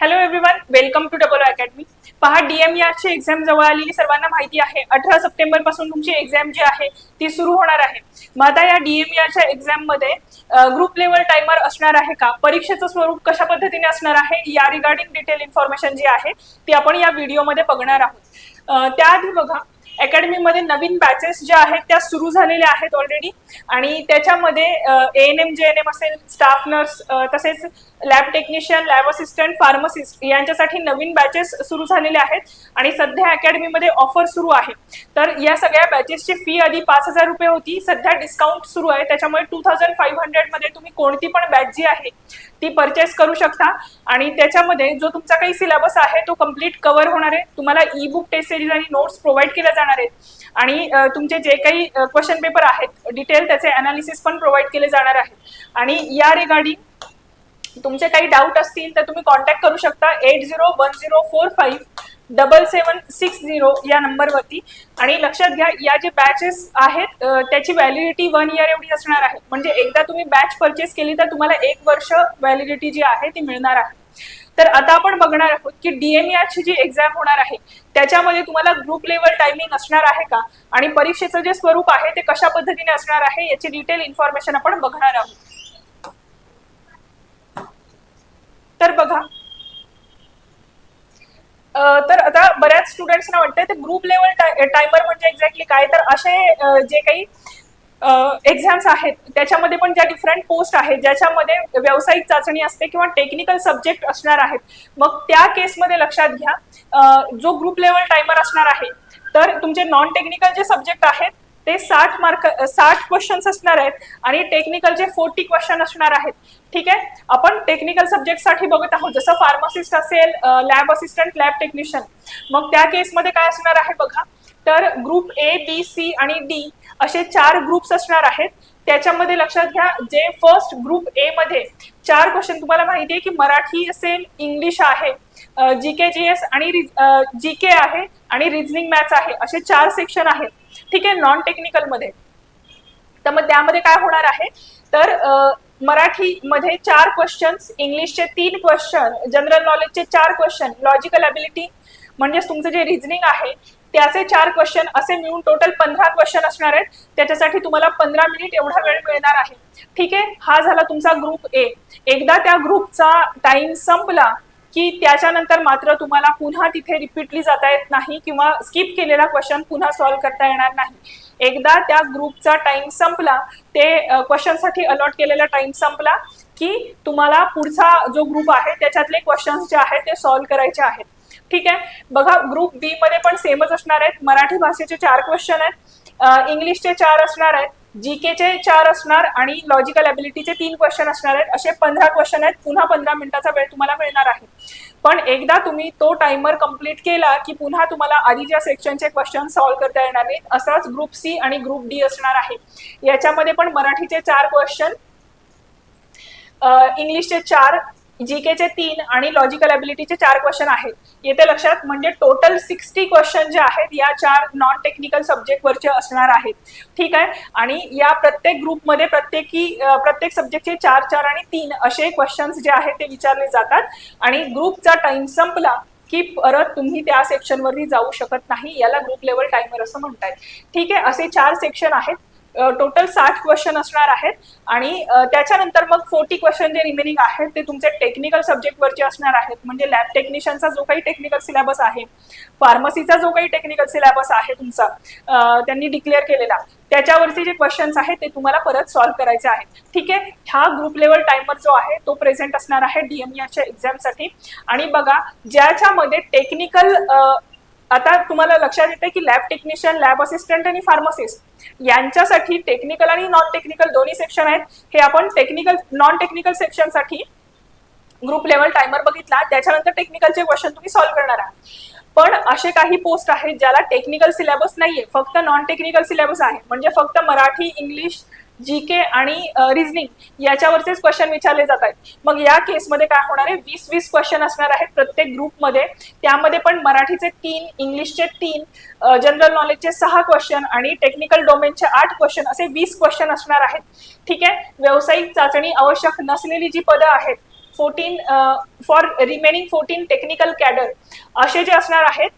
Hello everyone welcome to double academy पहा डीएमआरची exam जवळ आलेली सर्वांना माहिती आहे अठरा सप्टेंबरपासून तुमची एक्झाम जी आहे ती सुरू होणार आहे. मग आता या डीएमआरच्या एक्झाममध्ये ग्रुप लेवल टायमर असणार आहे का? परीक्षेचं स्वरूप कशा पद्धतीने असणार आहे? या रिगार्डिंग डिटेल इन्फॉर्मेशन जी आहे ती आपण या व्हिडिओमध्ये बघणार आहोत. त्याआधी बघा अकॅडमीमध्ये नवीन बॅचेस ज्या आहेत त्या सुरू झालेल्या आहेत ऑलरेडी आणि त्याच्यामध्ये A N M J N M असेल स्टाफ नर्स तसेच lab technician lab assistant pharmacist यांच्यासाठी नवीन बॅचेस सुरू झालेले आहेत. आणि सध्या अकॅडमीमध्ये ऑफर सुरू आहे. तर या सगळ्या बॅचेसची फी आधी पाच हजार रुपये होती. सध्या डिस्काउंट सुरू आहे. त्याच्यामुळे टू थाउजंड फाईव्ह हंड्रेडमध्ये तुम्ही कोणती पण बॅच जी आहे ती परचेस करू शकता. आणि त्याच्यामध्ये जो तुमचा काही सिलेबस आहे तो कंप्लीट कव्हर होणार आहे. तुम्हाला ई बुक टेस्ट सिरीज आणि नोट्स प्रोव्हाइड केल्या जाणार आहेत. आणि तुमचे जे काही क्वेश्चन पेपर आहेत डिटेल त्याचे अनालिसिस पण प्रोव्हाइड केले जाणार आहे. आणि या रिगार्डिंग तुमचे काही डाऊट असतील तर तुम्ही कॉन्टॅक्ट करू शकता eight zero one zero four five double seven six zero या नंबरवरती आणि लक्षात घ्या या जे बॅचेस आहेत त्याची व्हॅलिडिटी वन इयर एवढी असणार आहे. म्हणजे एकदा तुम्ही बॅच परचेस केली तर तुम्हाला एक वर्ष व्हॅलिडिटी जी आहे ती मिळणार आहे. तर आता आपण बघणार आहोत की डीएमआरची जी एक्झाम होणार आहे त्याच्यामध्ये तुम्हाला ग्रुप लेवल टायमिंग असणार आहे का? आणि परीक्षेचं जे स्वरूप आहे ते कशा पद्धतीने असणार आहे याची डिटेल इन्फॉर्मेशन आपण बघणार आहोत. तर बघा. तर आता बऱ्याच स्टुडंट्सना वाटतंय ते ग्रुप लेवल टायमर म्हणजे एक्झॅक्टली काय? तर असे जे काही एक्झाम्स आहेत. त्याच्यामध्ये पण ज्या डिफरंट पोस्ट आहेत ज्याच्यामध्ये व्यावसायिक चाचणी असते किंवा टेक्निकल सब्जेक्ट असणार आहेत. मग त्या केसमध्ये लक्षात घ्या. जो ग्रुप लेवल टायमर असणार आहे तर तुमचे नॉन टेक्निकल जे सब्जेक्ट आहेत ते साठ मार्क साठ क्वेश्चन्स असणार आहेत आणि टेक्निकलचे फोर्टी क्वेश्चन असणार आहेत. ठीक आहे? आपण टेक्निकल सब्जेक्टसाठी बघत आहोत. जसं फार्मासिस्ट असेल लॅब असिस्टंट लॅब टेक्निशियन मग त्या केसमध्ये काय असणार आहे बघा. तर ग्रुप ए बी सी आणि डी असे चार ग्रुप्स असणार आहेत. त्याच्यामध्ये लक्षात घ्या जे फर्स्ट ग्रुप ए मध्ये चार क्वेश्चन तुम्हाला माहिती आहे की मराठी असेल इंग्लिश आहे जी के जी एस आणि जी के आहे आणि रिझनिंग मॅथ्स आहे असे चार सेक्शन आहेत. ठीक आहे नॉन टेक्निकलमध्ये. तर मग त्यामध्ये काय होणार आहे? तर मराठी मराठीमध्ये चार क्वेश्चन्स इंग्लिशचे तीन क्वेश्चन जनरल नॉलेजचे चार क्वेश्चन लॉजिकल ॲबिलिटी म्हणजेच तुमचं जे रिझनिंग आहे त्याचे चार क्वेश्चन असे मिळून टोटल पंधरा क्वेश्चन असणार आहेत. त्याच्यासाठी तुम्हाला पंधरा मिनिट एवढा वेळ मिळणार आहे. ठीक आहे? हा झाला तुमचा ग्रुप ए एकदा त्या ग्रुपचा टाइम संपला की त्याच्यानंतर मात्र तुम्हाला पुन्हा तिथे रिपीटली जाता येत नाही किंवा स्किप केलेला क्वेश्चन पुन्हा सॉल्व्ह करता येणार नाही. एकदा त्या ग्रुपचा टाइम संपला ते क्वेश्चनसाठी अलॉट केलेला टाइम संपला की तुम्हाला पुढचा जो ग्रुप आहे त्याच्यातले क्वेश्चन्स जे आहेत ते सॉल्व्ह करायचे आहेत. ठीक आहे? बघा ग्रुप बी मध्ये पण सेमच असणार आहेत. मराठी भाषेचे चार क्वेश्चन आहेत. इंग्लिशचे चार असणार आहेत. जी चे चार असणार आणि लॉजिकल ॲबिलिटीचे तीन क्वेश्चन असणार आहेत. असे पंधरा क्वेश्चन आहेत. पुन्हा पंधरा मिनिटाचा वेळ तुम्हाला मिळणार आहे. पण एकदा तुम्ही तो टाइमर कंप्लीट केला की पुन्हा तुम्हाला आधीच्या सेक्शनचे क्वेश्चन सॉल्व्ह करता येणार नाहीत असाच ग्रुप सी आणि ग्रुप डी असणार आहे. याच्यामध्ये पण मराठीचे चार क्वेश्चन इंग्लिशचे चार जी केचे तीन आणि लॉजिकल ॲबिलिटीचे चार क्वेश्चन आहेत. येते लक्षात म्हणजे टोटल सिक्स्टी क्वेश्चन जे आहेत या चार नॉन टेक्निकल सब्जेक्टवरचे असणार आहेत. ठीक आहे? आणि या प्रत्येक ग्रुपमध्ये प्रत्येकी प्रत्येक सब्जेक्टचे चार चार आणि तीन असे क्वेश्चन्स जे आहेत ते विचारले जातात. आणि ग्रुपचा टाइम संपला की परत तुम्ही त्या सेक्शनवरती जाऊ शकत नाही. याला ग्रुप लेवल टायमर असं म्हणताय ठीक आहे? असे चार सेक्शन आहेत. टोटल साठ क्वेश्चन असणार आहेत. आणि त्याच्यानंतर मग फोर्टी क्वेश्चन जे रिमेनिंग आहेत ते तुमचे टेक्निकल सब्जेक्टवरचे असणार आहेत. म्हणजे लॅब टेक्निशियनचा जो काही टेक्निकल सिलेबस आहे फार्मसीचा जो काही टेक्निकल सिलेबस आहे तुमचा त्यांनी डिक्लेअर केलेला त्याच्यावरचे जे क्वेश्चन्स आहेत ते तुम्हाला परत सॉल्व्ह करायचे आहेत. ठीक आहे? हा ग्रुप लेवल टायमर जो आहे तो प्रेझेंट असणार आहे डीएमईच्या एक्झामसाठी आणि बघा ज्याच्यामध्ये टेक्निकल आता तुम्हाला लक्षात येते की लॅब टेक्निशियन लॅब असिस्टंट आणि फार्मासिस्ट यांच्यासाठी टेक्निकल आणि नॉन टेक्निकल दोन्ही सेक्शन आहेत. हे आपण टेक्निकल नॉन टेक्निकल सेक्शनसाठी ग्रुप लेवल टायमर बघितला. त्याच्यानंतर टेक्निकलचे क्वेश्चन तुम्ही सॉल्व्ह करणार आहात. पण असे काही पोस्ट आहेत ज्याला टेक्निकल सिलेबस नाहीये. फक्त नॉन टेक्निकल सिलेबस आहे. म्हणजे फक्त मराठी इंग्लिश जी के आणि रिझनिंग याच्यावरचेच क्वेश्चन विचारले जात आहेत. मग या केसमध्ये काय होणार आहे? वीस वीस क्वेश्चन असणार आहेत प्रत्येक ग्रुपमध्ये त्यामध्ये पण मराठीचे तीन इंग्लिशचे तीन जनरल नॉलेजचे सहा क्वेश्चन आणि टेक्निकल डोमेनचे आठ क्वेश्चन असे वीस क्वेश्चन असणार आहेत. ठीक आहे? व्यावसायिक चाचणी आवश्यक नसलेली जी पदं आहेत fourteen for remaining fourteen technical cadre असे जे असणार आहेत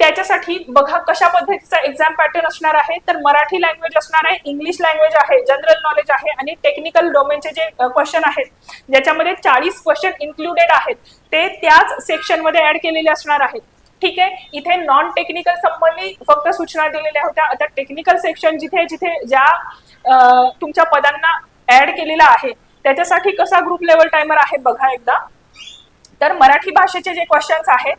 त्याच्यासाठी बघा कशा पद्धतीचा एक्झाम पॅटर्न असणार आहे. तर मराठी लँग्वेज असणार आहे इंग्लिश लँग्वेज आहे जनरल नॉलेज आहे आणि टेक्निकल डोमेनचे जे क्वेश्चन आहेत ज्याच्यामध्ये चाळीस क्वेश्चन इन्क्लुडेड आहेत ते त्याच सेक्शनमध्ये ऍड केलेले असणार आहेत. ठीक आहे? इथे नॉन टेक्निकल संबंधी फक्त सूचना दिलेल्या होत्या. आता टेक्निकल सेक्शन जिथे जिथे ज्या तुमच्या पदांना ऍड केलेला आहे त्याच्यासाठी कसा ग्रुप लेवल टायमर आहे बघा एकदा. तर मराठी भाषेचे जे क्वेश्चन्स आहेत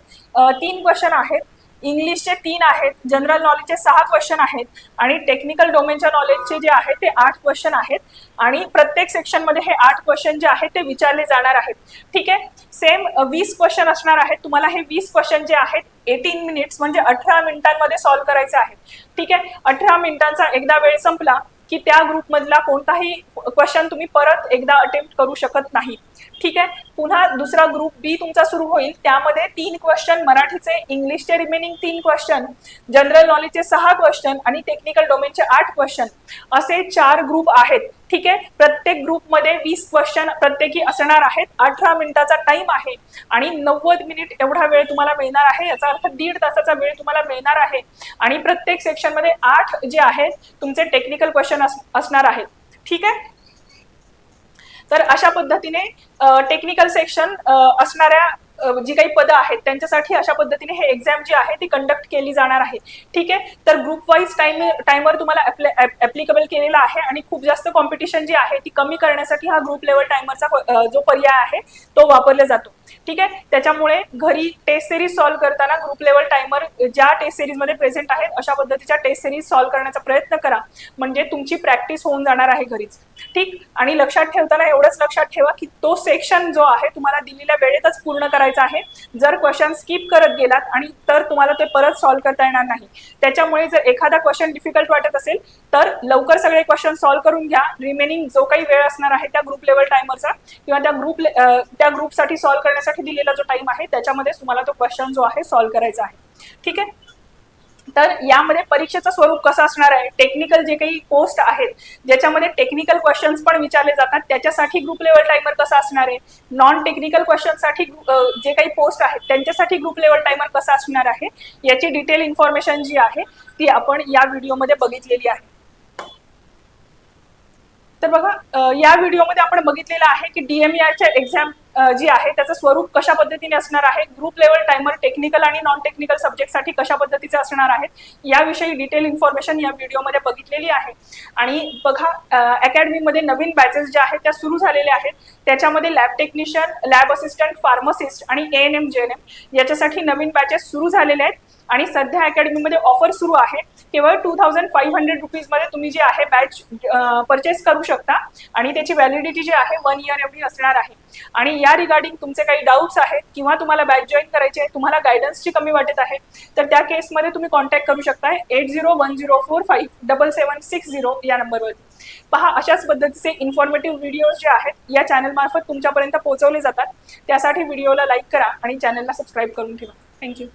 तीन क्वेश्चन आहेत. इंग्लिशचे तीन आहेत जनरल नॉलेजचे सहा क्वेश्चन आहेत आणि टेक्निकल डोमेनच्या नॉलेजचे जे आहेत ते आठ क्वेश्चन आहेत. आणि प्रत्येक सेक्शनमध्ये हे आठ क्वेश्चन जे आहेत ते विचारले जाणार आहेत. ठीक आहे? सेम वीस क्वेश्चन असणार आहेत. तुम्हाला हे वीस क्वेश्चन जे आहेत एटीन मिनिट्स म्हणजे अठरा मिनिटांमध्ये सॉल्व्ह करायचे आहेत. ठीक आहे? अठरा मिनिटांचा एकदा वेळ संपला की त्या ग्रुपमधला कोणताही क्वेश्चन तुम्ही परत एकदा अटेम्प्ट करू शकत नाही. ठीक आहे? पुन्हा दुसरा ग्रुप बी तुमचा सुरू होईल. त्यामध्ये तीन क्वेश्चन मराठीचे इंग्लिशचे रिमेनिंग तीन क्वेश्चन जनरल नॉलेजचे सहा क्वेश्चन आणि टेक्निकल डोमेनचे आठ क्वेश्चन असे चार ग्रुप आहेत. ठीक आहे? प्रत्येक ग्रुपमध्ये वीस क्वेश्चन प्रत्येकी असणार आहेत. अठरा मिनिटाचा टाइम आहे आणि नव्वद मिनिट एवढा वेळ तुम्हाला मिळणार आहे. याचा अर्थ दीड तासाचा वेळ तुम्हाला मिळणार आहे. आणि प्रत्येक सेक्शनमध्ये आठ जे आहेत तुमचे टेक्निकल क्वेश्चन असणार आहेत. ठीक आहे? तर अशा पद्धतीने टेक्निकल सेक्शन असणाऱ्या जी काही पदं आहेत त्यांच्यासाठी अशा पद्धतीने हे एक्झाम जी आहे ती कंडक्ट केली जाणार आहे. ठीक आहे? तर ग्रुप वाईज टाइम टाइमर तुम्हाला ऍप्लिकेबल केलेला आहे आणि खूप जास्त कॉम्पिटिशन जी आहे ती कमी करण्यासाठी हा ग्रुप लेवल टायमरचा जो पर्याय आहे तो वापरला जातो. ठीक आहे? त्याच्यामुळे घरी टेस्ट सिरीज सॉल्व्ह करताना ग्रुप लेवल टायमर ज्या टेस्ट सिरीजमध्ये प्रेझेंट आहेत अशा पद्धतीच्या टेस्ट सिरीज सॉल्व्ह करण्याचा प्रयत्न करा. म्हणजे तुमची प्रॅक्टिस होऊन जाणार आहे घरीच. ठीक? आणि लक्षात ठेवताना एवढंच लक्षात ठेवा की तो सेक्शन जो आहे तुम्हाला दिलेल्या वेळेतच पूर्ण करायचा आहे. जर क्वेश्चन स्किप करत गेलात आणि तर तुम्हाला ते परत सॉल्व्ह करता येणार नाही. त्याच्यामुळे जर एखादा क्वेश्चन डिफिकल्ट वाटत असेल तर लवकर सगळे क्वेश्चन सॉल्व्ह करून घ्या. रिमेनिंग जो काही वेळ असणार आहे त्या ग्रुप लेवल टायमरचा किंवा त्या ग्रुप त्या ग्रुपसाठी सॉल्व्ह करण्यासाठी दिलेला जो टाइम आहे त्याच्यामध्ये तुम्हाला तो क्वेश्चन जो आहे सॉल्व्ह करायचा आहे. ठीक आहे? तर यामध्ये परीक्षेचं स्वरूप कसं असणार आहे? टेक्निकल जे काही पोस्ट आहेत ज्याच्यामध्ये टेक्निकल क्वेश्चन्स पण विचारले जातात त्याच्यासाठी ग्रुप लेवल टायमर कसा असणार आहे? नॉन टेक्निकल क्वेश्चनसाठी जे काही पोस्ट आहेत त्यांच्यासाठी ग्रुप लेवल टायमर कसा असणार आहे? याची डिटेल इन्फॉर्मेशन जी आहे ती आपण या व्हिडिओमध्ये बघितलेली आहे. तर बघा या व्हिडिओमध्ये आपण बघितलेलं आहे की डीएमआरच्या एक्झाम जी आहे त्याचं स्वरूप कशा पद्धतीने असणार आहे ग्रुप लेवल टायमर टेक्निकल आणि नॉन टेक्निकल सब्जेक्टसाठी कशा पद्धतीचे असणार आहेत याविषयी डिटेल इन्फॉर्मेशन या व्हिडिओमध्ये बघितलेली आहे. आणि बघा अकॅडमीमध्ये नवीन बॅचेस ज्या आहेत त्या सुरू झालेल्या आहेत. त्याच्यामध्ये lab technician lab assistant pharmacist आणि A N M J N M याच्यासाठी नवीन बॅचेस सुरू झालेले आहेत. आणि सध्या अकॅडमीमध्ये ऑफर सुरू आहे. केवळ टू थाउजंड फाईव्ह हंड्रेड रुपीजमध्ये तुम्ही जे आहे बॅच परचेस करू शकता. आणि त्याची व्हॅलिडिटी जी आहे वन इयर एवढी असणार आहे. आणि या रिगार्डिंग तुमचे काही डाऊट्स आहेत किंवा तुम्हाला बॅच जॉईन करायचे आहे तुम्हाला गायडन्सची कमी वाटत आहे तर त्या केसमध्ये तुम्ही कॉन्टॅक्ट करू शकता eight zero one zero four five double seven six zero या नंबरवरती पहा अशाच पद्धतीचे इन्फॉर्मेटिव्ह व्हिडिओज जे आहेत या चॅनलमार्फत तुमच्यापर्यंत पोहोचवले जातात. त्यासाठी व्हिडिओला लाईक करा आणि चॅनलला सबस्क्राईब करून ठेवा. थँक्यू